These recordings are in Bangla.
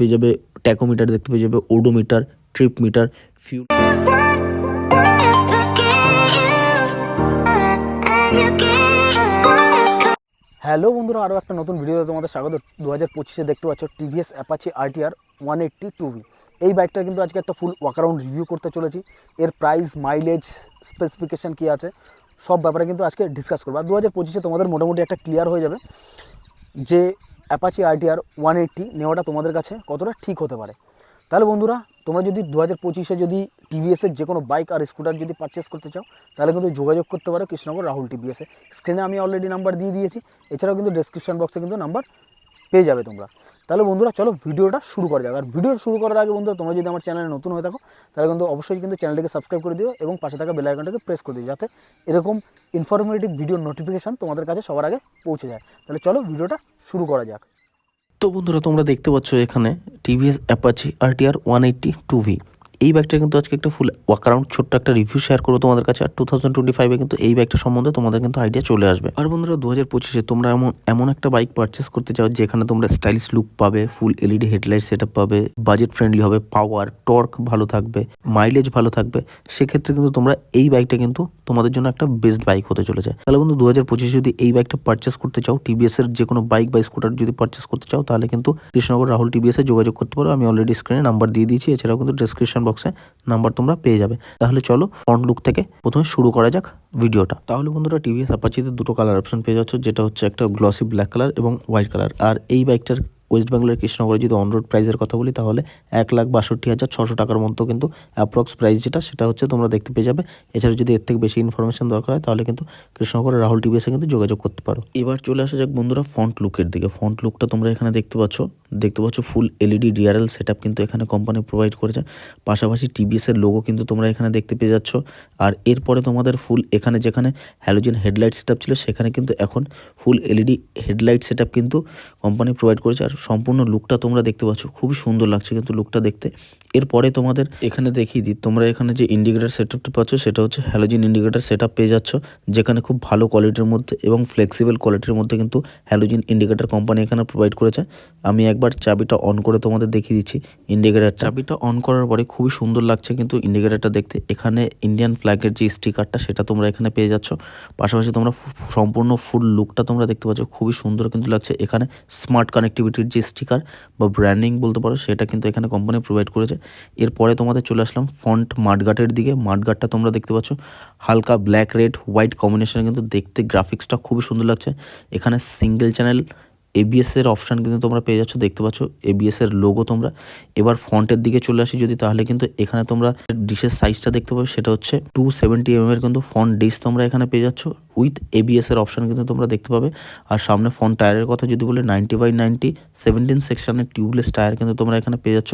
পেয়ে যাবে, ট্যাকোমিটার দেখতে পেয়ে যাবে, odometer trip meter fuel hello বন্ধুরা আরও একটা নতুন ভিডিওতে তোমাদের স্বাগত। দু হাজার পঁচিশে দেখতে পাচ্ছ TVS Apache RTR one eighty two V. এই বাইকটার কিন্তু আজকে একটা ফুল ওয়াকারাউন্ড রিভিউ করতে চলেছি। এর প্রাইস মাইলেজ স্পেসিফিকেশান কী আছে, সব ব্যাপারে কিন্তু আজকে ডিসকাস করব। আর দু হাজার পঁচিশে তোমাদের মোটামুটি একটা ক্লিয়ার হয়ে যাবে যে অ্যাপাচি আরটিআর ওয়ান এইটটি নেওয়াটা তোমাদের কাছে কতটা ঠিক হতে পারে? তাহলে বন্ধুরা, তোমরা যদি দু হাজার পঁচিশে যদি টিভিএসের যে কোনো বাইক আর স্কুটার যদি পারচেস করতে চাও, তাহলে কিন্তু যোগাযোগ করতে পারো কৃষ্ণনগর রাহুল টিভিএসে। স্ক্রিনে আমি অলরেডি নাম্বার দিয়ে দিয়েছি, এছাড়াও কিন্তু ডেসক্রিপশন বক্সে কিন্তু নাম্বার পেয়ে যাবে তোমরা। তাহলে বন্ধুরা চলো ভিডিওটা শুরু করা যাক। আর ভিডিও শুরু করার আগে বন্ধুরা, তোমরা যদি আমার চ্যানেলে নতুন হয়ে থাকো, তাহলে কিন্তু অবশ্যই কিন্তু চ্যানেলটিকে সাবস্ক্রাইব করে দিও এবং পাশে থাকা বেল আইকনটাকে প্রেস করে দিও, যাতে এরকম ইনফরমেটিভ ভিডিও নোটিফিকেশান তোমাদের কাছে সবার আগে পৌঁছে যায়। তাহলে চলো ভিডিওটা শুরু করা যাক। তো বন্ধুরা, তোমরা দেখতে পাচ্ছ এখানে TVS Apache R T R one eighty two V এই বাইকটা কিন্তু আজকে একটা ফুল ওয়াকারাউন্ড ছোট্ট একটা রিভিউ শেয়ার করব তোমাদের কাছে। আর টু থাউজেন্ড টোয়েন্টি ফাইভে কিন্তু এই বাইকটা সম্বন্ধে তোমাদের কিন্তু আইডিয়া চলে আসবে। আর বন্ধুরা দু হাজার পঁচিশে তোমরা এমন এমন একটা বাইক পারচেস করতে চাও, যেখানে তোমরা স্টাইলিশ লুক পাবে ফুল এলইডি হেডলাইট সেট পাবে বাজেট ফ্রেন্ডলি হবে পাওয়ার টর্ক ভালো থাকবে মাইলেজ ভালো থাকবে। সেক্ষেত্রে কিন্তু তোমরা এই বাইকটা কিন্তু তোমাদের জন্য একটা বেস্ট বাইক হতে চলেছে। তাহলে বন্ধু দু হাজার পঁচিশে যদি এই বাইকটা পারচেস করতে চাও টিভিএস এর যে কোনো বাইক বা স্কুটার যদি পারচেস করতে চাও, তাহলে কিন্তু কৃষ্ণনগর রাহুল টিভিএস এ যোগাযোগ করতে পারো। আমি অলরেডি স্ক্রিনে নাম্বার দিয়ে দিয়েছি, এছাড়াও কিন্তু ডিসক্রিপশন বক্সে নাম্বার তোমরা পেয়ে যাবে। তাহলে চলো ফ্রন্ট লুক থেকে প্রথমে শুরু করা যাক ভিডিওটা। তাহলে বন্ধুরা টিভিএস অ্যাপাচিতে দুটো কালার অপশন পেয়ে যাচ্ছ, যেটা হচ্ছে একটা গ্লসি ব্ল্যাক কালার এবং হোয়াইট কালার আর এই বাইকটার ওয়েস্ট বেঙ্গলের কৃষ্ণনগরে যদি অনরোড প্রাইসের কথা বলি, তাহলে এক লাখ বাষট্টি হাজার ছশো টাকার মতো কিন্তু অ্যাপ্রক্স প্রাইস যেটা, সেটা হচ্ছে তোমরা দেখতে পেয়ে যাবে। এছাড়া যদি এর থেকে বেশি ইনফরমেশন দরকার হয়, তাহলে কিন্তু কৃষ্ণনগরের রাহুল টিভিএসে কিন্তু যোগাযোগ করতে পারো। এবার চলে আসা যাক বন্ধুরা ফ্রন্ট লুকের দিকে। ফ্রন্ট লুকটা তোমরা এখানে দেখতে পাচ্ছ। দেখতে পাচ্ছ ফুল এলইডি ডিআরএল সেট কিন্তু এখানে কোম্পানি প্রোভাইড করেছে। পাশাপাশি টিভিএস এর লোগো কিন্তু তোমরা এখানে দেখতে পেয়ে যাচ্ছ। আর এরপরে তোমাদের ফুল এখানে যেখানে হ্যালোজেন হেডলাইট সেট ছিল, সেখানে কিন্তু এখন ফুল এলইডি হেডলাইট সেট কিন্তু কোম্পানি প্রোভাইড করেছে। আর সম্পূর্ণ লুকটা তোমরা দেখতে পাচ্ছ। খুবই সুন্দর লাগছে কিন্তু লুকটা দেখতে। এরপরে তোমাদের এখানে দেখিয়ে দিই, তোমরা এখানে যে ইন্ডিকেটার সেট আপটা পাচ্ছ, সেটা হচ্ছে হ্যালোজিন ইন্ডিকেটার সেট পেয়ে যাচ্ছ, যেখানে খুব ভালো কোয়ালিটির মধ্যে এবং ফ্লেক্সিবল কোয়ালিটির মধ্যে কিন্তু হ্যালোজিন ইন্ডিকেটার কোম্পানি এখানে প্রোভাইড করেছে। আমি একবার চাবিটা অন করে তোমাদের দেখিয়ে দিচ্ছি ইন্ডিকেটার চাবিটা অন করার পরে খুবই সুন্দর লাগছে কিন্তু ইন্ডিকেটারটা দেখতে। এখানে ইন্ডিয়ান ফ্ল্যাগের যে স্টিকারটা সেটা তোমরা এখানে পেয়ে যাচ্ছ। পাশাপাশি তোমরা সম্পূর্ণ ফুল লুকটা তোমরা দেখতে পাচ্ছ, খুবই সুন্দর কিন্তু লাগছে। এখানে স্মার্ট কানেক্টিভিটির যে স্টিকার বা ব্র্যান্ডিং বলতে পারো, সেটা কিন্তু এখানে কোম্পানি প্রোভাইড করেছে। এরপরে তোমাদের চলে আসলাম ফন্ট মাঠগাটের দিকে। মাঠগাটটা তোমরা দেখতে পাচ্ছ, হালকা ব্ল্যাক রেড হোয়াইট কম্বিনেশনে কিন্তু দেখতে গ্রাফিক্সটা খুবই সুন্দর লাগছে। এখানে সিঙ্গেল চ্যানেল এবিএস এর অপশান কিন্তু তোমরা পেয়ে যাচ্ছ, দেখতে পাচ্ছ এবিএস এর লোগো তোমরা। এবার ফন্টের দিকে চলে আসি যদি, তাহলে কিন্তু এখানে তোমরা ডিশের সাইজটা দেখতে পাবে, সেটা হচ্ছে টু সেভেন্টি এম এর কিন্তু ফন্ট ডিশ তোমরা এখানে পেয়ে যাচ্ছ। উইথ এবিএস এর অপশান কিন্তু তোমরা দেখতে পাবে। আর সামনে ফ্রন্ট টায়ারের কথা যদি বলে নাইনটি বাই নাইনটি সেভেন্টিন সেকশনের টিউবলেস টায়ার কিন্তু তোমরা এখানে পেয়ে যাচ্ছ।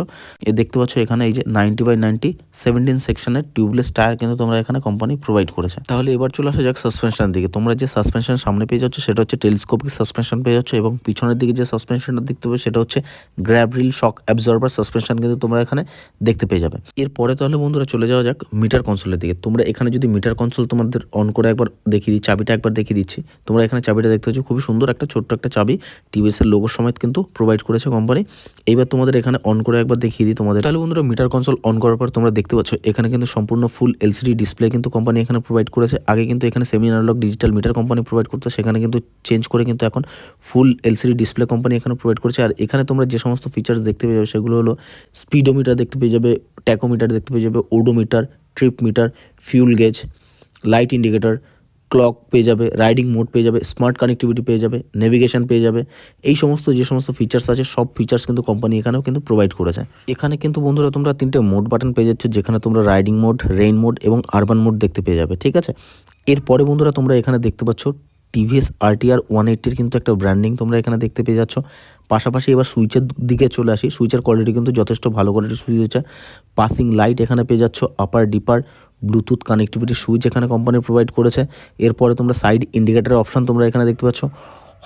এ দেখতে পাচ্ছ এখানে এই যে নাইনটি বাই নাইনটি সেভেন্টিন সেকশনের টিউবলেস টায়ার কিন্তু তোমরা এখানে কোম্পানি প্রোভাইড করেছে। তাহলে এবার চলে আসা যাক সাসপেনশন দিকে। তোমরা যে সাসপেনশন সামনে পেয়ে যাচ্ছ, সেটা হচ্ছে টেলিস্কোপিক সাসপেনশন পেয়ে যাচ্ছ এবং পিছনের দিকে যে সাসপেনশনটা দেখতে পাবে, সেটা হচ্ছে grab rail shock absorber suspension কিন্তু তোমরা এখানে দেখতে পেয়ে যাবে। এরপরে তাহলে বন্ধুরা চলে যাওয়া যাক মিটার কনসোলের দিকে। তোমরা এখানে যদি মিটার কনসোল তোমাদের অন করে একবার দেখিয়ে দিই চাবিটা একবার দেখিয়ে দিচ্ছি। তোমরা এখানে চাবিটা দেখতে পাচ্ছ, খুবই সুন্দর একটা, ছোট্ট একটা চাবি। টিভিএস এর লোগো সমেত কিন্তু প্রোভাইড করেছে কোম্পানি এইবার তোমাদের এখানে অন করে একবার দেখিয়ে দিই তোমাদের। তাহলে বন্ধুরা মিটার কনসোল অন করার পর তোমরা দেখতে পাচ্ছ, এখানে কিন্তু সম্পূর্ণ ফুল এলসিডি ডিসপ্লে কিন্তু কোম্পানি এখানে প্রোভাইড করেছে। আগে কিন্তু এখানে semi analogue digital meter company provide করতো, সেখানে কিন্তু চেঞ্জ করে কিন্তু এখন ফুল এলসিডি ডিসপ্লে কোম্পানি এখানে প্রোভাইড করেছে। আর এখানে তোমরা যে সমস্ত ফিচার্স দেখতে পেয়ে যাবে, সেগুলো হলো স্পিডোমিটার দেখতে পেয়ে যাবে ট্যাকোমিটার দেখতে পেয়ে যাবে odometer trip meter fuel gauge light indicator clock পেয়ে যাবে রাইডিং মোড পেয়ে যাবে স্মার্ট কানেক্টিভিটি পেয়ে যাবে নেভিগেশন পেয়ে যাবে, এই সমস্ত যে সমস্ত ফিচার্স আছে, সব ফিচার্স কিন্তু কোম্পানি এখানেও কিন্তু প্রোভাইড করেছে। এখানে কিন্তু বন্ধুরা তোমরা তিনটে মোড বাটন পেয়ে যাচ্ছ, যেখানে তোমরা রাইডিং মোড রেইন মোড এবং আরবান মোড দেখতে পেয়ে যাবে, ঠিক আছে? এরপরে বন্ধুরা তোমরা এখানে দেখতে পাচ্ছ টিভিএস আরটিআর ওয়ান এইট্টির কিন্তু একটা ব্র্যান্ডিং তোমরা এখানে দেখতে পেয়ে যাচ্ছ। পাশাপাশি এবার সুইচের দিকে চলে আসি সুইচের কোয়ালিটি কিন্তু যথেষ্ট ভালো কোয়ালিটির সুইচ হচ্ছে পাসিং লাইট এখানে পেয়ে যাচ্ছ upper dipper Bluetooth connectivity switch এখানে কোম্পানি প্রোভাইড করেছে। এরপরে তোমরা সাইড ইন্ডিকেটারের অপশন তোমরা এখানে দেখতে পাচ্ছ।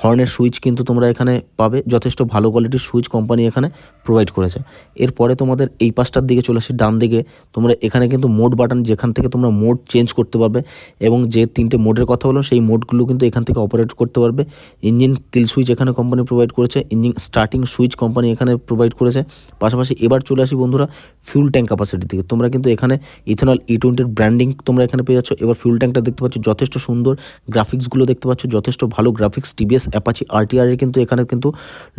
হর্নের সুইচ কিন্তু তোমরা এখানে পাবে, যথেষ্ট ভালো কোয়ালিটির সুইচ কোম্পানি এখানে প্রোভাইড করেছে। এরপরে তোমাদের এই পাশটার দিকে চলে আসি, ডান দিকে। তোমরা এখানে কিন্তু মোড বাটন যেখান থেকে তোমরা মোড চেঞ্জ করতে পারবে এবং যে তিনটে মোডের কথা বললাম, সেই মোডগুলো কিন্তু এখান থেকে অপারেট করতে পারবে। ইঞ্জিন কিল সুইচ এখানে কোম্পানি প্রোভাইড করেছে ইঞ্জিন স্টার্টিং সুইচ কোম্পানি এখানে প্রোভাইড করেছে। পাশাপাশি এবার চলে আসি বন্ধুরা ফিউল ট্যাঙ্ক ক্যাপাসিটি থেকে তোমরা কিন্তু এখানে ইথেনল ই টোয়েন্টির ব্র্যান্ডিং তোমরা এখানে পেয়ে যাচ্ছ। এবার ফিউল ট্যাঙ্কটা দেখতে পাচ্ছ, যথেষ্ট সুন্দর। গ্রাফিক্সগুলো দেখতে পাচ্ছ, যথেষ্ট ভালো গ্রাফিক্স টিভিএস অ্যাপাচি আরটিআর এর কিন্তু এখানে কিন্তু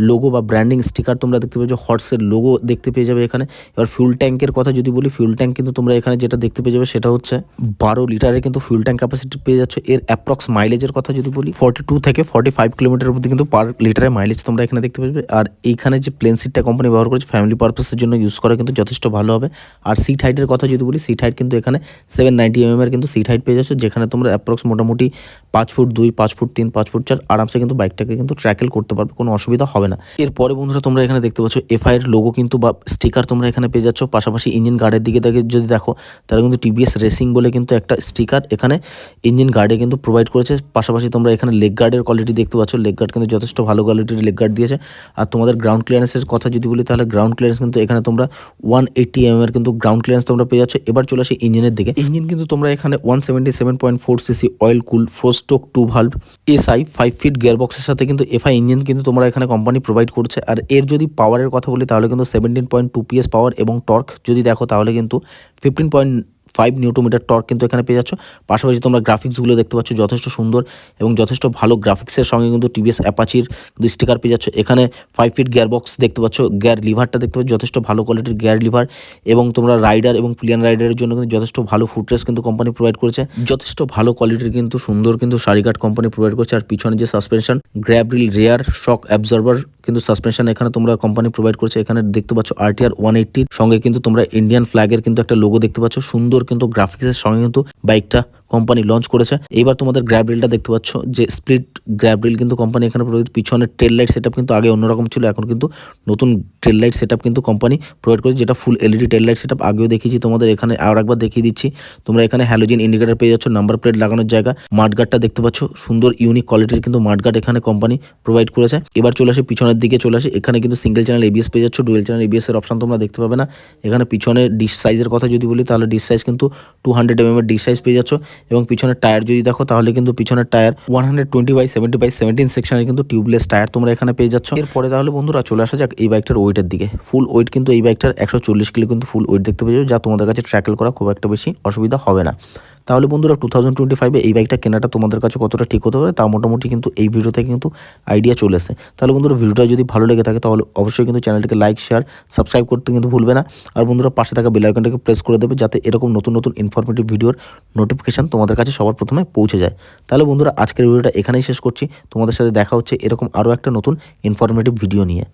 লোগো বা ব্র্যান্ডিং স্টিকার তোমরা দেখতে পাচ্ছ হর্সের লোগো দেখতে পেয়ে যাবে এখানে। এবার ফিউল ট্যাঙ্কের কথা যদি বলি ফিউল ট্যাঙ্ক কিন্তু তোমরা এখানে যেটা দেখতে পেয়ে যাবে সেটা হচ্ছে বারো লিটারের কিন্তু ফিউল ট্যাঙ্ক ক্যাপাসিটি পেয়ে যাচ্ছ। এর অ্যাপ্রক্স মাইলেজের কথা যদি বলি ফর্টি টু থেকে ফর্টি ফাইভ কিলোমিটারের মধ্যে কিন্তু পার লিটারের মাইলেজ তোমরা এখানে দেখতে পাবে। আর এইখানে যে প্লেন সিটটা কোম্পানি ব্যবহার করেছে ফ্যামিলি পারপাসের জন্য ইউজ করা কিন্তু যথেষ্ট ভালো হবে। আর সিট হাইটের কথা যদি বলি সিট হাইট কিন্তু এখানে সেভেন নাইনটি এম এর কিন্তু সিট হাইট পেয়ে যাচ্ছ, যেখানে তোমরা অ্যাপ্রক্স মোটামুটি পাঁচ ফুট দুই, পাঁচ ফুট তিন, পাঁচ ফুট চার, আরামসে কিন্তু বাইকটাকে কিন্তু ট্র্যাকেল করতে পারবে, কোনো অসুবিধা হবে না। এরপরে বন্ধুরা তোমরা এখানে দেখতে পাচ্ছ এফআই এর লোগো কিন্তু বা স্টিকার তোমরা এখানে পেয়ে যাচ্ছ। পাশাপাশি ইঞ্জিন গার্ডের দিকে দেখে যদি দেখো তাহলে কিন্তু টিভিএস রেসিং বলে কিন্তু একটা স্টিকার এখানে ইঞ্জিন গার্ডে কিন্তু প্রোভাইড করেছে। পাশাপাশি তোমরা এখানে লেগ গার্ডের কোয়ালিটি দেখতে পাচ্ছ। লেগ গার্ড কিন্তু যথেষ্ট ভালো কোয়ালিটির লেগ গার্ড দিয়েছে। আর তোমাদের গ্রাউন্ড ক্লিয়ারেন্সের কথা যদি বলি, তাহলে গ্রাউন্ড ক্লিয়ারেন্স কিন্তু এখানে তোমরা ওয়ান এইটি এম এর কিন্তু গ্রাউন্ড ক্লিয়ারেন্স তোমরা পেয়ে যাচ্ছ। এবার চলে আসি ইঞ্জিনের দিকে। ইঞ্জিন কিন্তু তোমরা এখানে one seventy seven point four CC oil cool four stroke two valve SI five fit gear বক্সের সাথে কিন্তু এফআই ইঞ্জিন কিন্তু তোমরা এখানে কোম্পানি প্রোভাইড করছে। আর এর যদি পাওয়ারের কথা বলি, তাহলে কিন্তু seventeen point two PS power এবং টর্ক যদি দেখো, তাহলে কিন্তু fifteen point five newton metre torque কিন্তু এখানে পেয়ে যাচ্ছ। পাশাপাশি তোমরা গ্রাফিক্সগুলো দেখতে পাচ্ছ, যথেষ্ট সুন্দর এবং যথেষ্ট ভালো গ্রাফিক্সের সঙ্গে কিন্তু টিভিএস অ্যাপাচির কিন্তু স্টিকার পেয়ে যাচ্ছ। এখানে ফাইভ ফিট গিয়ার বক্স দেখতে পাচ্ছ গিয়ার লিভারটা দেখতে পাচ্ছ, যথেষ্ট ভালো কোয়ালিটির গিয়ার লিভার এবং তোমরা রাইডার এবং প্লিয়ান রাইডারের জন্য কিন্তু যথেষ্ট ভালো ফুটরেস কিন্তু কোম্পানি প্রোভাইড করেছে। যথেষ্ট ভালো কোয়ালিটির কিন্তু সুন্দর কিন্তু শাড়িঘাট কোম্পানি প্রোভাইড করছে। আর পিছনে যে suspension grab rail rear shock absorber কিন্তু সাসপেনশন এখানে তোমরা কোম্পানি প্রোভাইড করছে। এখানে দেখতে পাচ্ছ আরটিআর ওয়ান এইটটির সঙ্গে কিন্তু তোমরা ইন্ডিয়ান ফ্ল্যাগের কিন্তু একটা লোগো দেখতে পাচ্ছ। সুন্দর কিন্তু গ্রাফিক্সের সঙ্গে কিন্তু বাইকটা কোম্পানি লঞ্চ করেছে। এবার তোমাদের গ্র্যাব রিলটা দেখতে পাচ্ছ যে স্প্লিট গ্র্যাব রিল কিন্তু কোম্পানি এখানে প্রোভাইড পিছনের টেল লাইট সেটআপ কিন্তু আগে অন্যরকম ছিল, এখন কিন্তু নতুন টেল লাইট সেটআপ কিন্তু কোম্পানি প্রোভাইড করেছে, যেটা full LED tail light setup আগেও দেখিয়েছি তোমাদের, এখানে আর একবার দেখিয়ে দিচ্ছি। তোমরা এখানে হ্যালোজিন ইন্ডিকেটর পেয়ে যাচ্ছ নাম্বার প্লেট লাগানোর জায়গা। মাঠগার্ডটা দেখতে পাচ্ছ, সুন্দর ইউনিক কোয়ালিটির কিন্তু মাঠগার্ড এখানে কোম্পানি প্রোভাইড করেছে। এবার চলে আসে পিছনের দিকে, চলে আসে। এখানে কিন্তু সিঙ্গেল চ্যানেল এবিএস পেয়ে যাচ্ছ ডুয়েল চ্যানেল এবিএস এর অপশন তোমরা দেখতে পাবে না। এখানে পিছনে ডিশ সাইজের কথা যদি বলি, তাহলে ডিস সাইজ কিন্তু টু হান্ড্রেড এম এম এর ডিশ সাইজ পেয়ে যাচ্ছ। এবং পিছনের টায়ার যদি দেখো, তাহলে কিন্তু পিছনের tyre one hundred twenty by seventy by seventeen সেকশনের কিন্তু টিউবলেস টায়ার তোমরা এখানে পেয়ে যাচ্ছ। এরপরে তাহলে বন্ধুরা চলে আসা যাক এই বাইকটার ওয়েটের দিকে। ফুল ওয়েট কিন্তু এই বাইকটার একশো চল্লিশ কিলো কিন্তু ফুল ওয়েট দেখতে পেয়ে যাবে, যা তোমাদের কাছে ট্র্যাকেল করা খুব একটা বেশি অসুবিধা হবে না। তাহলে বন্ধুরা টু থাউজেন্ড টোয়েন্টি ফাইভে এই বাইকটা কেনাটা তোমাদের কাছে কতটা ঠিক হতে পারে তা মোটামুটি কিন্তু এই ভিডিও থেকে কিন্তু আইডিয়া চলে আসে তাহলে বন্ধুরা ভিডিওটা যদি ভালো লেগে থাকে তাহলে অবশ্যই কিন্তু চ্যানেলটিকে লাইক শেয়ার সাবস্ক্রাইব করতে কিন্তু ভুলবে না। আর বন্ধুরা পাশে থাকা বেল আইকনটাকে প্রেস করে দেবে যাতে এরকম নতুন নতুন ইনফরমেটিভ ভিডিওর নোটিফিকেশন তোমাদের কাছে সবার প্রথমে পৌঁছে যায়। তাহলে বন্ধুরা আজকের ভিডিওটা এখানেই শেষ করছি। তোমাদের সাথে দেখা হচ্ছে এরকম আরও একটা নতুন ইনফরমেটিভ ভিডিও নিয়ে।